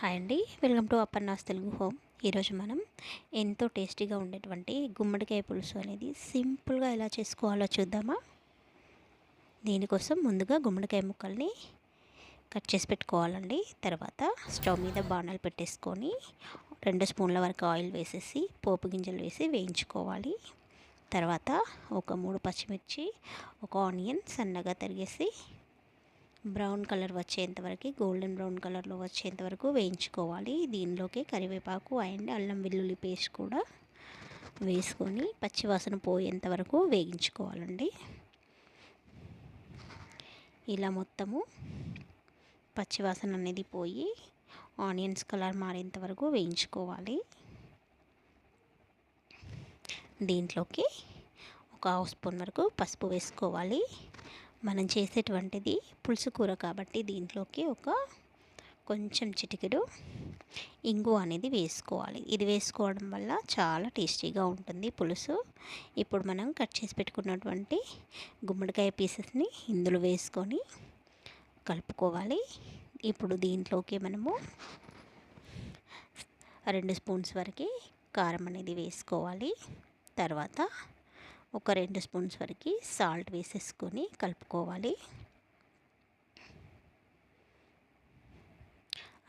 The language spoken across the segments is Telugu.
హాయ్ అండి. Welcome to Appanna's Telugu home. ఈరోజు మనం ఎంతో టేస్టీగా ఉండేటువంటి గుమ్మడికాయ పులుసు అనేది సింపుల్గా ఎలా చేసుకోవాలో చూద్దామా? దీనికోసం ముందుగా గుమ్మడికాయ ముక్కల్ని కట్ చేసి పెట్టుకోవాలండి. తర్వాత స్టవ్ మీద బాణాలు పెట్టేసుకొని రెండు స్పూన్ల వరకు ఆయిల్ వేసేసి పోపు గింజలు వేసి వేయించుకోవాలి. తర్వాత ఒక మూడు పచ్చిమిర్చి ఒక ఆనియన్ సన్నగా తరిగేసి బ్రౌన్ కలర్ వచ్చేంతవరకు గోల్డెన్ బ్రౌన్ కలర్లో వచ్చేంతవరకు వేయించుకోవాలి. దీనిలోకి కరివేపాకు అండ్ అల్లం వెల్లుల్లి పేస్ట్ కూడా వేసుకొని పచ్చివాసన పోయేంత వరకు ఇలా మొత్తము పచ్చివాసన అనేది పోయి ఆనియన్స్ కలర్ మారేంత వరకు వేయించుకోవాలి. దీంట్లోకి ఒక హాఫ్ స్పూన్ వరకు పసుపు వేసుకోవాలి. మనం చేసేటువంటిది పులుసు కూర కాబట్టి దీంట్లోకి ఒక కొంచెం చిటికెడు ఇంగు అనేది వేసుకోవాలి. ఇది వేసుకోవడం వల్ల చాలా టేస్టీగా ఉంటుంది పులుసు. ఇప్పుడు మనం కట్ చేసి పెట్టుకున్నటువంటి గుమ్మడికాయ పీసెస్ని ఇందులో వేసుకొని కలుపుకోవాలి. ఇప్పుడు దీంట్లోకి మనము రెండు స్పూన్స్ వరకు కారం అనేది వేసుకోవాలి. తర్వాత ఒక రెండు స్పూన్స్ వరకు సాల్ట్ వేసేసుకొని కలుపుకోవాలి.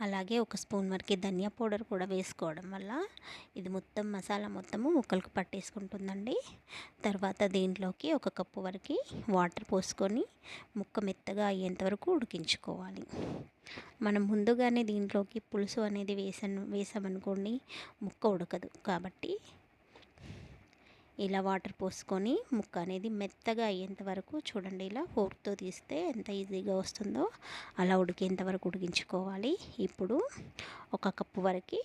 అలాగే ఒక స్పూన్ వరకు ధనియా పౌడర్ కూడా వేసుకోవడం వల్ల ఇది మొత్తం మసాలా మొత్తము ముక్కలకు పట్టేసుకుంటుందండి. తర్వాత దీంట్లోకి ఒక కప్పు వరకు వాటర్ పోసుకొని ముక్క మెత్తగా అయ్యేంతవరకు ఉడికించుకోవాలి. మనం ముందుగానే దీంట్లోకి పులుసు అనేది వేసాను వేసామనుకోండి ముక్క ఉడకదు. కాబట్టి ఇలా వాటర్ పోసుకొని ముక్క అనేది మెత్తగా అయ్యేంత వరకు చూడండి ఇలా ఫోర్క్తో తీస్తే ఎంత ఈజీగా వస్తుందో అలా ఉడికేంత వరకు ఉడికించుకోవాలి. ఇప్పుడు ఒక కప్పు వరకు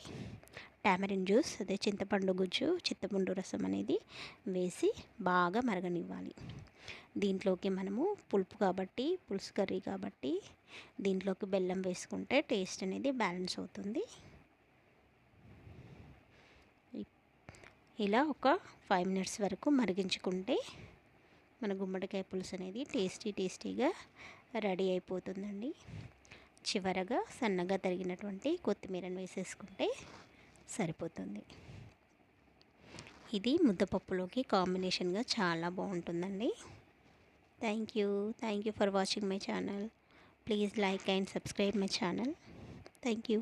టామరిన్ జ్యూస్ అదే చింతపండు గుజ్జు చింతపండు రసం అనేది వేసి బాగా మరగనివ్వాలి. దీంట్లోకి మనము పులుపు కాబట్టి పులుసు కర్రీ కాబట్టి దీంట్లోకి బెల్లం వేసుకుంటే టేస్ట్ అనేది బ్యాలెన్స్ అవుతుంది. ఇలా ఒక ఫైవ్ మినిట్స్ వరకు మరిగించుకుంటే మన గుమ్మడికాయ పులుసు అనేది టేస్టీ టేస్టీగా రెడీ అయిపోతుందండి. చివరగా సన్నగా తరిగినటువంటి కొత్తిమీరను వేసేసుకుంటే సరిపోతుంది. ఇది ముద్దపప్పులోకి కాంబినేషన్గా చాలా బాగుంటుందండి. Thank you thank you for watching my channel please like and subscribe my channel thank you